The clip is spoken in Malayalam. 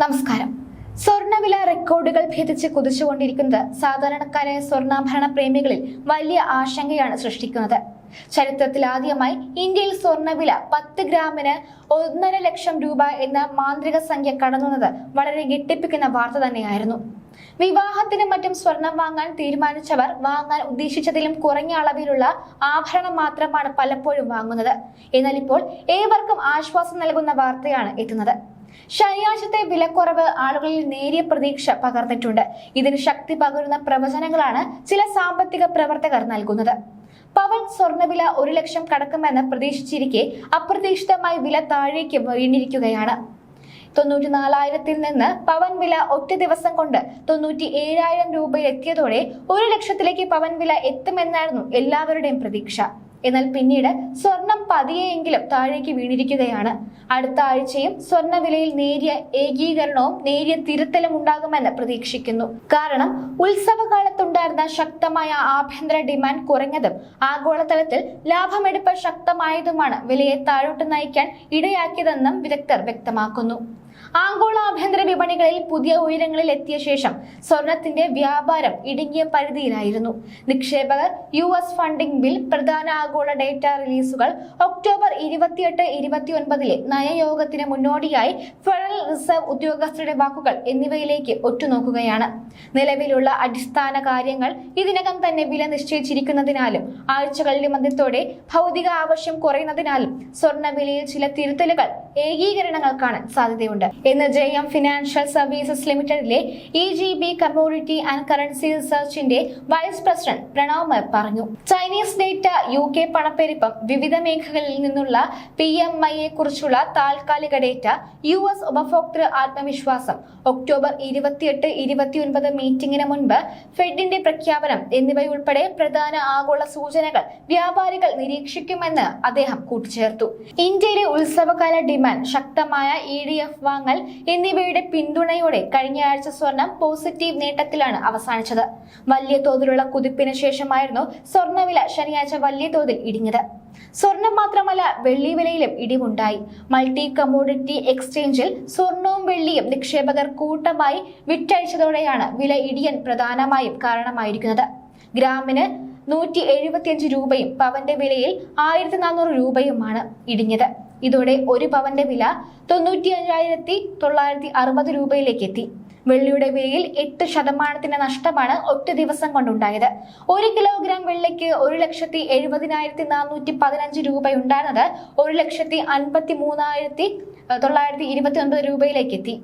നമസ്കാരം. സ്വർണവില റെക്കോർഡുകൾ ഭേദിച്ച് കുതിച്ചുകൊണ്ടിരിക്കുന്നത് സാധാരണക്കാരായ സ്വർണാഭരണ പ്രേമികളിൽ വലിയ ആശങ്കയാണ് സൃഷ്ടിക്കുന്നത്. ചരിത്രത്തിൽ ആദ്യമായി ഇന്ത്യയിൽ സ്വർണവില പത്ത് ഗ്രാമിന് ഒന്നര ലക്ഷം രൂപ എന്ന മാന്ത്രിക സംഖ്യ കടന്നുന്നത് വളരെ ഞെട്ടിപ്പിക്കുന്ന വാർത്ത തന്നെയായിരുന്നു. വിവാഹത്തിനും മറ്റും സ്വർണം വാങ്ങാൻ തീരുമാനിച്ചവർ വാങ്ങാൻ ഉദ്ദേശിച്ചതിലും കുറഞ്ഞ അളവിലുള്ള ആഭരണം മാത്രമാണ് പലപ്പോഴും വാങ്ങുന്നത്. എന്നാൽ ഇപ്പോൾ ഏവർക്കും ആശ്വാസം നൽകുന്ന വാർത്തയാണ് എത്തുന്നത്. ശനിയാഴ്ചത്തെ വിലക്കുറവ് ആളുകളിൽ നേരിയ പ്രതീക്ഷ പകർന്നിട്ടുണ്ട്. ഇതിന് ശക്തി പകരുന്ന പ്രവചനങ്ങളാണ് ചില സാമ്പത്തിക പ്രവർത്തകർ നൽകുന്നത്. പവൻ സ്വർണവില ഒരു ലക്ഷം കടക്കുമെന്ന് പ്രതീക്ഷിച്ചിരിക്കെ അപ്രതീക്ഷിതമായി വില താഴേക്ക് വീണിരിക്കുകയാണ്. തൊണ്ണൂറ്റി നാലായിരത്തിൽ നിന്ന് പവൻ വില ഒറ്റ ദിവസം കൊണ്ട് തൊണ്ണൂറ്റി ഏഴായിരം രൂപയിൽ എത്തിയതോടെ ഒരു ലക്ഷത്തിലേക്ക് പവൻ വില എത്തുമെന്നായിരുന്നു എല്ലാവരുടെയും പ്രതീക്ഷ. എന്നാൽ പിന്നീട് സ്വർണം പതിയെങ്കിലും താഴേക്ക് വീണിരിക്കുകയാണ്. അടുത്ത ആഴ്ചയും സ്വർണവിലയിൽ നേരിയ ഏകീകരണവും നേരിയ തിരുത്തലും ഉണ്ടാകുമെന്ന് പ്രതീക്ഷിക്കുന്നു. കാരണം ഉത്സവകാലത്തുണ്ടായിരുന്ന ശക്തമായ ആഭ്യന്തര ഡിമാൻഡ് കുറഞ്ഞതും ആഗോളതലത്തിൽ ലാഭമെടുപ്പ് ശക്തമായതുമാണ് വിലയെ താഴോട്ട് നയിക്കാൻ ഇടയാക്കിയതെന്നും വിദഗ്ധർ വ്യക്തമാക്കുന്നു. ആഗോള ആഭ്യന്തര വിപണികളിൽ പുതിയ ഉയരങ്ങളിൽ എത്തിയ ശേഷം സ്വർണത്തിന്റെ വ്യാപാരം ഇടുങ്ങിയ പരിധിയിലായിരുന്നു. നിക്ഷേപകർ യു എസ് ഫണ്ടിംഗ് ബിൽ പ്രധാന ആഗോള ഡേറ്റ റിലീസുകൾ ഒക്ടോബർ ഇരുപത്തിയെട്ട് ഇരുപത്തിയൊൻപതിലെ നയയോഗത്തിന് മുന്നോടിയായി ഫെഡറൽ റിസർവ് ഉദ്യോഗസ്ഥരുടെ വാക്കുകൾ എന്നിവയിലേക്ക് ഒറ്റുനോക്കുകയാണ്. നിലവിലുള്ള അടിസ്ഥാന കാര്യങ്ങൾ ഇതിനകം തന്നെ വില നിശ്ചയിച്ചിരിക്കുന്നതിനാലും ആഴ്ചകളിലെ മധ്യത്തോടെ ഭൗതിക ആവശ്യം കുറയുന്നതിനാലും സ്വർണ വിലയിൽ ചില തിരുത്തലുകൾ ഏകീകരണങ്ങൾ കാണാൻ സാധ്യതയുണ്ട്. എന്ന് J M financial services ലിമിറ്റഡിലെ E G B commodity and currency റിസർച്ചിന്റെ vice president Pranav Mer പറഞ്ഞു. ചൈനീസ് ഡേറ്റ യു കെ പണപ്പെരുപ്പം വിവിധ മേഖലകളിൽ നിന്നുള്ള പി എം ഐയെ കുറിച്ചുള്ള താൽക്കാലിക ഡേറ്റ യു എസ് ഉപഭോക്തൃ ആത്മവിശ്വാസം ഒക്ടോബർ ഇരുപത്തിയെട്ട് ഇരുപത്തിയൊൻപത് മീറ്റിംഗിന് മുൻപ് ഫെഡിന്റെ പ്രഖ്യാപനം എന്നിവയുൾപ്പെടെ പ്രധാന ആഗോള സൂചനകൾ വ്യാപാരികൾ നിരീക്ഷിക്കുമെന്ന് അദ്ദേഹം കൂട്ടിച്ചേർത്തു. ഇന്ത്യയിലെ ഉത്സവകാല ഡിമാൻഡ് ശക്തമായ ഇ ഡി എഫ് വാങ്ങൽ എന്നിവയുടെ പിന്തുണയോടെ കഴിഞ്ഞയാഴ്ച സ്വർണം പോസിറ്റീവ് നേട്ടത്തിലാണ് അവസാനിച്ചത്. വലിയ തോതിലുള്ള കുതിപ്പിന് ശേഷമായിരുന്നു സ്വർണവില ശനിയാഴ്ച വലിയ തോതിൽ ഇടിഞ്ഞത്. സ്വർണം മാത്രമല്ല വെള്ളി വിലയിലും ഇടിവുണ്ടായി. മൾട്ടി കമ്മോഡിറ്റി എക്സ്ചേഞ്ചിൽ സ്വർണവും വെള്ളിയും നിക്ഷേപകർ കൂട്ടമായി വിറ്റഴിച്ചതോടെയാണ് വില ഇടിയാൻ പ്രധാനമായും കാരണമായിരിക്കുന്നത്. ഗ്രാമിന് നൂറ്റി എഴുപത്തിയഞ്ച് രൂപയും പവന്റെ വിലയിൽ ആയിരത്തി നാനൂറ് രൂപയുമാണ് ഇടിഞ്ഞത്. ഇതോടെ ഒരു പവന്റെ വില തൊണ്ണൂറ്റി അയ്യായിരത്തി തൊള്ളായിരത്തി അറുപത് രൂപയിലേക്ക് എത്തി വെള്ളിയുടെ വിലയിൽ എട്ട് ശതമാനത്തിന്റെ നഷ്ടമാണ് ഒറ്റ ദിവസം കൊണ്ടുണ്ടായത്. ഒരു കിലോഗ്രാം വെള്ളിക്ക് ഒരു ലക്ഷത്തി എഴുപതിനായിരത്തി നാനൂറ്റി പതിനഞ്ച് രൂപയുണ്ടായിരുന്നത് ഒരു ലക്ഷത്തി അൻപത്തി മൂന്നായിരത്തി തൊള്ളായിരത്തി ഇരുപത്തി ഒൻപത് രൂപയിലേക്ക് എത്തി